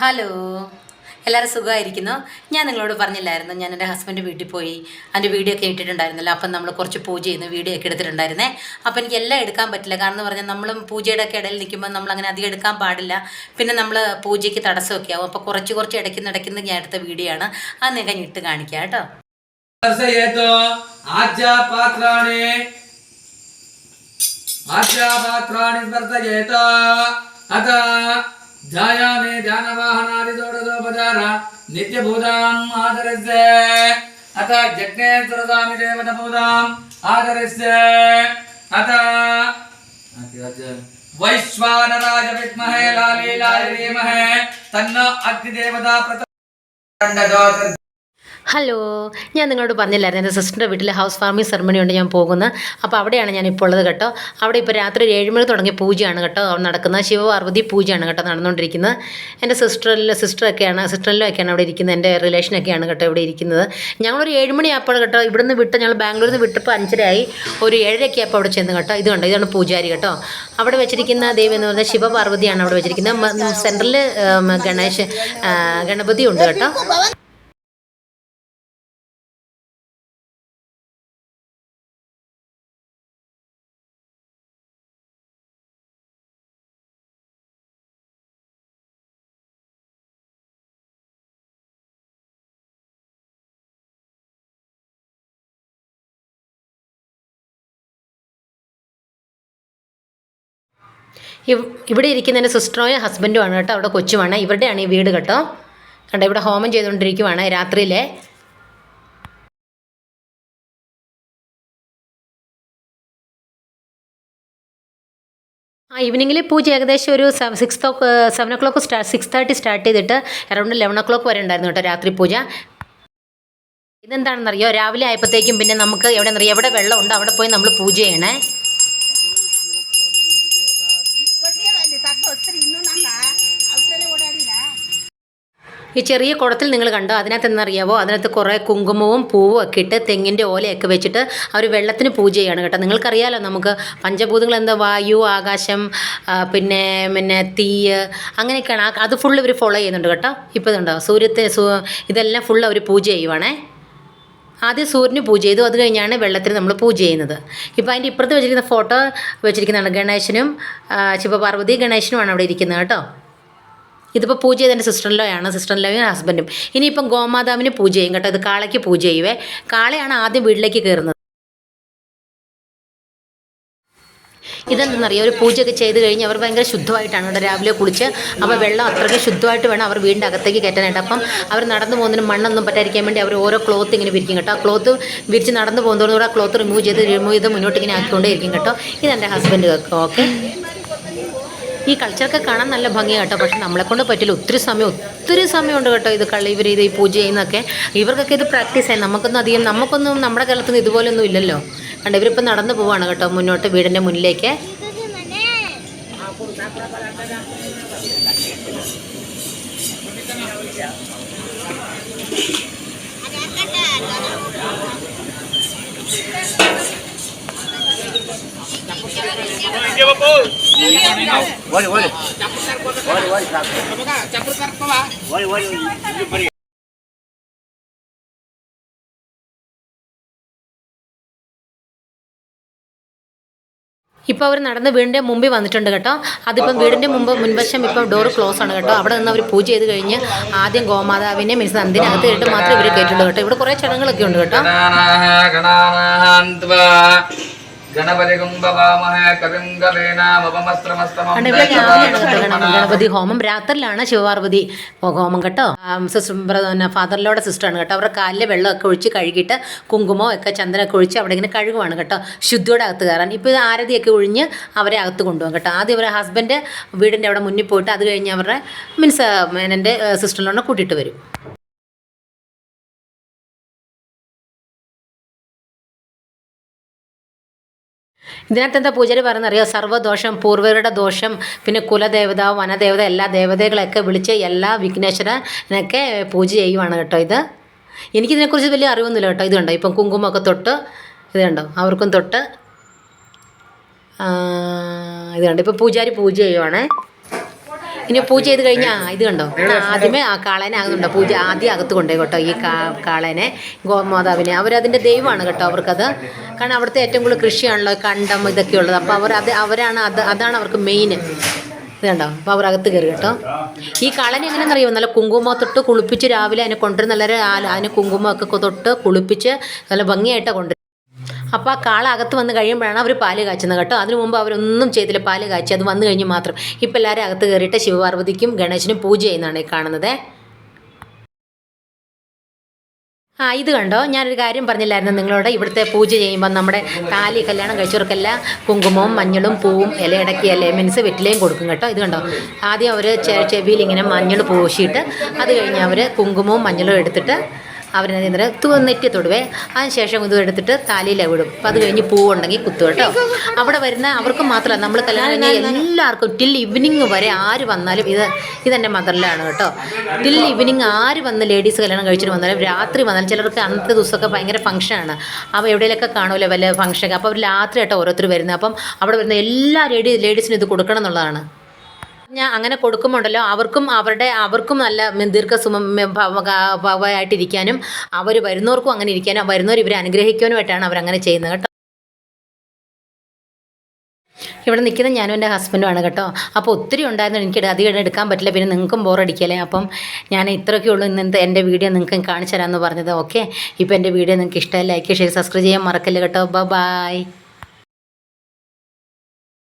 Hello. എല്ലാവരും സുഖമായിരിക്കുന്നു? ഞാൻ നിങ്ങളോട് പറഞ്ഞില്ലായിരുന്നു ഞാൻ എന്റെ ഹസ്ബൻഡ് വീട്ടിൽ പോയി അതിന്റെ വീഡിയോ ഒക്കെ ഇട്ടിട്ടുണ്ടായിരുന്നല്ലോ. അപ്പം നമ്മൾ കുറച്ച് പൂജ ചെയ്യുന്ന വീഡിയോ ഒക്കെ എടുത്തിട്ടുണ്ടായിരുന്നേ. അപ്പം എനിക്ക് എല്ലാം എടുക്കാൻ പറ്റില്ല. കാരണം എന്ന് പറഞ്ഞാൽ നമ്മളും പൂജയുടെ ഒക്കെ ഇടയിൽ നിൽക്കുമ്പോൾ നമ്മൾ അങ്ങനെ അധികം എടുക്കാൻ പാടില്ല. പിന്നെ നമ്മൾ പൂജയ്ക്ക് തടസ്സമൊക്കെ ആവും. അപ്പോൾ കുറച്ച് കുറച്ച് ഇടയ്ക്ക് ഇടയ്ക്കുന്ന ഞാൻ എടുത്ത വീഡിയോ ആണ്. അത് നിങ്ങൾ ഇട്ട് കാണിക്കുക കേട്ടോ. ആജ്യാപാത്രാണി സ്പർശയേതോ അതാ. ध्यायामि ध्यानवाहनादिदोडदोपचार नित्यभूताम् आदरस्य अथ यज्ञे सुरदामि देवतभूताम् आदरस्य अथ वैश्वानराय विद्महे लालीलाय धीमहे तन्न अग्निदेवता प्रचोदयात् ഹലോ ഞാൻ നിങ്ങളോട് പറഞ്ഞില്ലായിരുന്നു. എന്റെ സിസ്റ്ററിന്റെ വീട്ടിൽ ഹൗസ് ഫാമിംഗ് സെറമണി ഉണ്ട് ഞാൻ പോകുന്നത് അപ്പോൾ അവിടെയാണ് ഞാൻ ഇപ്പോൾ ഉള്ളത് കേട്ടോ. അവിടെ ഇപ്പോൾ രാത്രി ഏഴ് മണി തുടങ്ങിയ പൂജയാണ് കേട്ടോ നടക്കുന്നത്. ശിവപാർവതി പൂജയാണ് കേട്ടോ നടന്നുകൊണ്ടിരിക്കുന്നത്. എന്റെ സിസ്റ്ററിൽ സിസ്റ്ററൊക്കെയാണ് സിസ്റ്ററിലും ഒക്കെയാണ് അവിടെ ഇരിക്കുന്നത്. എന്റെ റിലേഷനൊക്കെയാണ് കേട്ടോ ഇവിടെ ഇരിക്കുന്നത്. ഞങ്ങളൊരു ഏഴ് ആപ്പോൾ കേട്ടോ നിന്ന് വിട്ട് ഞങ്ങൾ ബാംഗ്ലൂരിൽ നിന്ന് വിട്ടപ്പോൾ അഞ്ചരയായി. ഒരു ഏഴരയ്ക്ക് അപ്പോൾ അവിടെ ചെന്ന് കേട്ടോ. ഇത് കണ്ടോ ഇതാണ് പൂജാരി കേട്ടോ. അവിടെ വെച്ചിരിക്കുന്ന ദൈവം എന്ന് പറഞ്ഞാൽ ശിവപാർവതിയാണ് അവിടെ വെച്ചിരിക്കുന്നത്. സെൻട്രലിൽ ഗണേശ് ഗണപതി ഉണ്ട് കേട്ടോ. ഇവിടെ ഇരിക്കുന്ന എന്റെ സിസ്റ്ററും ഹസ്ബൻഡും ആണ് കേട്ടോ അവിടെ കൊച്ചുമാണ്. ഇവരുടെയാണ് ഈ വീട് കേട്ടോ. കണ്ടോ ഇവിടെ ഹോമം ചെയ്തുകൊണ്ടിരിക്കുവാണ് രാത്രിയിലെ. ആ ഈവനിങ്ങിൽ പൂജ ഏകദേശം ഒരു six or seven o'clock start six thirty start ചെയ്തിട്ട് അറൗണ്ട് ലെവൻ ഒ ക്ലോക്ക് വരെ ഉണ്ടായിരുന്നു കേട്ടോ രാത്രി പൂജ. ഇതെന്താണെന്നറിയോ? രാവിലെ ആയപ്പോഴത്തേക്കും പിന്നെ നമുക്ക് എവിടെ എവിടെ വെള്ളം ഉണ്ട് അവിടെ പോയി നമ്മൾ പൂജ ചെയ്യണേ. ഈ ചെറിയ കുടത്തിൽ നിങ്ങൾ കണ്ടോ? അതിനകത്ത് എന്നറിയാവോ അതിനകത്ത് കുറേ കുങ്കുമവും പൂവും ഒക്കെ ഇട്ട് തെങ്ങിന്റെ ഓലയൊക്കെ വെച്ചിട്ട് അവർ വെള്ളത്തിന് പൂജ ചെയ്യാണ് കേട്ടോ. നിങ്ങൾക്കറിയാലോ നമുക്ക് പഞ്ചഭൂതങ്ങൾ എന്താ? വായു ആകാശം പിന്നെ പിന്നെ തീയ് അങ്ങനെയൊക്കെയാണ്. അത് ഫുൾ ഇവർ ഫോളോ ചെയ്യുന്നുണ്ട് കേട്ടോ. ഇപ്പോൾ ഇതുണ്ടോ? സൂര്യത്തെ ഇതെല്ലാം ഫുൾ അവർ പൂജ ചെയ്യുവാണേ. ആദ്യം സൂര്യന് പൂജ ചെയ്തു. അത് കഴിഞ്ഞാണ് വെള്ളത്തിന് നമ്മൾ പൂജ ചെയ്യുന്നത്. ഇപ്പോൾ അതിന്റെ ഇപ്പുറത്ത് വെച്ചിരിക്കുന്ന ഫോട്ടോ വെച്ചിരിക്കുന്നതാണ് ഗണേശനും ശിവപാർവതി ഗണേശനുമാണ് അവിടെ ഇരിക്കുന്നത് കേട്ടോ. ഇതിപ്പോൾ പൂജ ചെയ്ത എന്റെ സിസ്റ്ററിലോയാണ് സിസ്റ്ററിലോയും ഹസ്ബൻഡും ഇനിയിപ്പം ഗോമാതാവിന് പൂജ ചെയ്യും കേട്ടോ. ഇത് കാളയ്ക്ക് പൂജ ചെയ്യുവേ. കാളയാണ് ആദ്യം വീട്ടിലേക്ക് കയറുന്നത്. ഇതെന്തെന്നറിയോ? ഒരു പൂജയൊക്കെ ചെയ്ത് കഴിഞ്ഞ് അവർ ഭയങ്കര ശുദ്ധമായിട്ടാണ് ഇവിടെ രാവിലെ കുളിച്ച്. അപ്പോൾ വെള്ളം അത്രയ്ക്ക് ശുദ്ധമായിട്ട് വേണം അവർ വീടിന്റെ അകത്തേക്ക് കയറ്റാനായിട്ട്. അപ്പം അവർ നടന്നു പോകുന്നതിന് മണ്ണൊന്നും പറ്റാതിരിക്കാൻ വേണ്ടി അവർ ഓരോ ക്ലോത്ത് ഇങ്ങനെ വിരിക്കും കേട്ടോ. ആ ക്ലോത്ത് വിരിച്ച് നടന്നു പോകുന്നതോടുകൂടെ ആ ക്ലോത്ത് റിമൂവ് ചെയ്ത് റിമൂവ് ചെയ്ത് മുന്നോട്ട് ഇങ്ങനെ ആക്കിക്കൊണ്ടേ ഇരിക്കും കേട്ടോ. ഇതെന്റെ ഹസ്ബൻഡ് ഓക്കെ ഈ കൾച്ചറൊക്കെ കാണാൻ നല്ല ഭംഗിയാണ് കേട്ടോ. പക്ഷെ നമ്മളെ കൊണ്ട് പറ്റില്ല. ഒത്തിരി സമയം ഒത്തിരി സമയമുണ്ട് കേട്ടോ ഇത് കളി ഇവർ ഇത് ഈ പൂജ ചെയ്യുന്നതൊക്കെ. ഇവർക്കൊക്കെ ഇത് പ്രാക്ടീസ് ആയി. നമുക്കൊന്നും അധികം നമുക്കൊന്നും നമ്മുടെ കേരളത്തിൽ നിന്ന് ഇതുപോലൊന്നും ഇല്ലല്ലോ. കണ്ട് ഇവരിപ്പോൾ നടന്നു പോവാണ് കേട്ടോ മുന്നോട്ട് വീടിന്റെ മുന്നിലേക്ക്. ഇപ്പോൾ അവർ നടന്ന് വീടിന്റെ മുമ്പിൽ വന്നിട്ടുണ്ട് കേട്ടോ അതിപ്പം വീടിന്റെ മുമ്പ് മുൻവശം ഇപ്പം ഡോർ ക്ലോസ് ആണ് കേട്ടോ അവിടെ നിന്ന് അവർ പൂജ ചെയ്ത് കഴിഞ്ഞ് ആദ്യം ഗോമാതാവിനെ മീൻസ് നന്ദിനകത്ത് കേട്ട് മാത്രമേ ഇവർ കേട്ടുള്ളൂ കേട്ടോ ഇവിടെ കുറേ ചടങ്ങുകളൊക്കെ ഉണ്ട് കേട്ടോ ഗണപതി ഹോമം രാത്രിയിലാണ് ശിവപാർവതി ഹോമം കേട്ടോ. ഫാദറിലൂടെ സിസ്റ്ററാണ് കേട്ടോ. അവരുടെ കാലിലെ വെള്ളമൊക്കെ ഒഴിച്ച് കഴുകിയിട്ട് കുങ്കുമോ ഒക്കെ ചന്ദനമൊക്കെ ഒഴിച്ച് അവിടെ ഇങ്ങനെ കഴുകുവാണ് കേട്ടോ. ശുദ്ധിയോടെ അകത്ത് കയറാൻ. ഇപ്പോൾ ആരതിയൊക്കെ ഒഴിഞ്ഞ് അവരെ അകത്ത് കൊണ്ടുപോകും കേട്ടോ. ആദ്യം അവരെ ഹസ്ബൻഡ് വീടിന്റെ അവിടെ മുന്നിൽ പോയിട്ട് അത് കഴിഞ്ഞ് അവരുടെ മീൻസ് എന്റെ സിസ്റ്ററിലോട്ട് കൂട്ടിയിട്ട് വരും. ഇതിനകത്ത് എന്താ പൂജാരി പറയുന്നറിയോ സർവദോഷം പൂർവരുടെ ദോഷം പിന്നെ കുലദേവത വനദേവത എല്ലാ ദേവതകളെയൊക്കെ വിളിച്ച് എല്ലാ വിഘ്നേശ്വരനൊക്കെ പൂജ ചെയ്യുവാണ് കേട്ടോ ഇത്. എനിക്കിതിനെക്കുറിച്ച് വലിയ അറിവൊന്നുമില്ല കേട്ടോ. ഇതുണ്ടോ ഇപ്പം കുങ്കുമൊക്കെ തൊട്ട് ഇത് കണ്ടോ? അവർക്കും തൊട്ട് ഇതുണ്ട് ഇപ്പം പൂജാരി പൂജ ചെയ്യുവാണേ. ഇനി പൂജ ചെയ്ത് കഴിഞ്ഞാൽ ഇത് കണ്ടോ? ആദ്യമേ ആ കാളേനെ ആകുന്നുണ്ടോ? പൂജ ആദ്യം അകത്ത് കൊണ്ടുപോയി കേട്ടോ ഈ കാ കാളേനെ ഗോമാതാവിനെ അവരതിന്റെ ദൈവമാണ് കേട്ടോ അവർക്കത്. കാരണം അവിടുത്തെ ഏറ്റവും കൂടുതൽ കൃഷിയാണല്ലോ കണ്ടം ഇതൊക്കെ ഉള്ളത്. അപ്പോൾ അവർ അത് അവരാണ് അത് അതാണ് അവർക്ക് മെയിൻ ഇത് കണ്ടോ? അപ്പോൾ അവർ അകത്ത് കയറി കേട്ടോ. ഈ കാളനെ എങ്ങനെയാണെന്ന് അറിയുമോ നല്ല കുങ്കുമം തൊട്ട് കുളിപ്പിച്ച് രാവിലെ അതിനെ കൊണ്ടുവരുന്ന നല്ല അതിന് കുങ്കുമമൊക്കെ തൊട്ട് കുളിപ്പിച്ച് നല്ല ഭംഗിയായിട്ടാണ് കൊണ്ടുവരുന്നത് അപ്പോൾ ആ കാള അകത്ത് വന്ന് കഴിയുമ്പോഴാണ് അവർ പാൽ കാച്ചുന്നത് കേട്ടോ. അതിനു മുമ്പ് അവരൊന്നും ചെയ്തില്ല പാൽ കാച്ചി അത് വന്നു കഴിഞ്ഞ് മാത്രം. ഇപ്പം എല്ലാവരും അകത്ത് കയറിയിട്ട് ശിവപാർവതിക്കും ഗണേശനും പൂജ ചെയ്യുന്നതാണ് കാണുന്നത്. ആ ഇത് കണ്ടോ? ഞാനൊരു കാര്യം പറഞ്ഞില്ലായിരുന്നു നിങ്ങളോട്. ഇവിടുത്തെ പൂജ ചെയ്യുമ്പോൾ നമ്മുടെ താലി കല്യാണം കഴിച്ചവർക്കെല്ലാം കുങ്കുമവും മഞ്ഞളും പൂവും ഇല ഇല മീൻസ് വെറ്റിലയും കൊടുക്കും കേട്ടോ. ഇത് കണ്ടോ? ആദ്യം അവർ ചെവിയിൽ ഇങ്ങനെ മഞ്ഞൾ പൂശിയിട്ട് അത് കഴിഞ്ഞ് അവർ കുങ്കുമവും മഞ്ഞളും എടുത്തിട്ട് അവരെന്തിനെ തു നെറ്റി തൊടുവേ. അതിന് ശേഷം ഇത് എടുത്തിട്ട് താലിയിൽ വിടും. അപ്പം അത് കഴിഞ്ഞ് പൂവുണ്ടെങ്കിൽ കുത്തു കേട്ടോ. അവിടെ വരുന്ന അവർക്ക് മാത്രമല്ല നമ്മൾ കല്യാണം എല്ലാവർക്കും ടിൽ ഈവനിങ് വരെ ആര് വന്നാലും ഇത് ഇതെന്റെ മദറിലാണ് കേട്ടോ. ടിൽ ഈവനിങ് ആര് വന്ന് ലേഡീസ് കല്യാണം കഴിച്ചിട്ട് വന്നാലും രാത്രി വന്നാലും ചിലർക്ക് അന്നത്തെ ദിവസമൊക്കെ ഭയങ്കര ഫംഗ്ഷനാണ് അപ്പോൾ എവിടെയെങ്കിലൊക്കെ കാണുമല്ലോ വല്ല ഫംഗ്ഷനൊക്കെ അപ്പോൾ അവർ രാത്രി കേട്ടോ ഓരോരുത്തർ വരുന്നത്. അപ്പം അവിടെ വരുന്ന എല്ലാ ലേഡീസ് ലേഡീസിനും ഇത് കൊടുക്കണം എന്നുള്ളതാണ്. ഞാൻ അങ്ങനെ കൊടുക്കുമ്പോണ്ടല്ലോ അവർക്കും അവരുടെ അവർക്കും നല്ല ദീർഘസുമായിട്ടിരിക്കാനും അവർ വരുന്നവർക്കും അങ്ങനെ ഇരിക്കാനും വരുന്നവർ ഇവരെ അനുഗ്രഹിക്കാനുമായിട്ടാണ് അവരങ്ങനെ ചെയ്യുന്നത് കേട്ടോ. ഇവിടെ നിൽക്കുന്ന ഞാനും എന്റെ ഹസ്ബൻഡുമാണ് കേട്ടോ. അപ്പോൾ ഒത്തിരി ഉണ്ടായിരുന്നു എനിക്ക് അധികം എടുക്കാൻ പറ്റില്ല. പിന്നെ നിങ്ങൾക്കും ബോറടിക്കല്ലേ? അപ്പം ഞാൻ ഇത്രയൊക്കെ ഉള്ളൂ ഇന്നത്തെ എന്റെ വീഡിയോ നിങ്ങൾക്ക് കാണിച്ചു തരാമെന്ന് പറഞ്ഞത്. ഓക്കെ? ഇപ്പോൾ എന്റെ വീഡിയോ നിങ്ങൾക്ക് ഇഷ്ടമായി ലൈക്ക് ഷെയർ സബ്സ്ക്രൈബ് ചെയ്യാൻ മറക്കല്ലേ കേട്ടോ? ബൈ.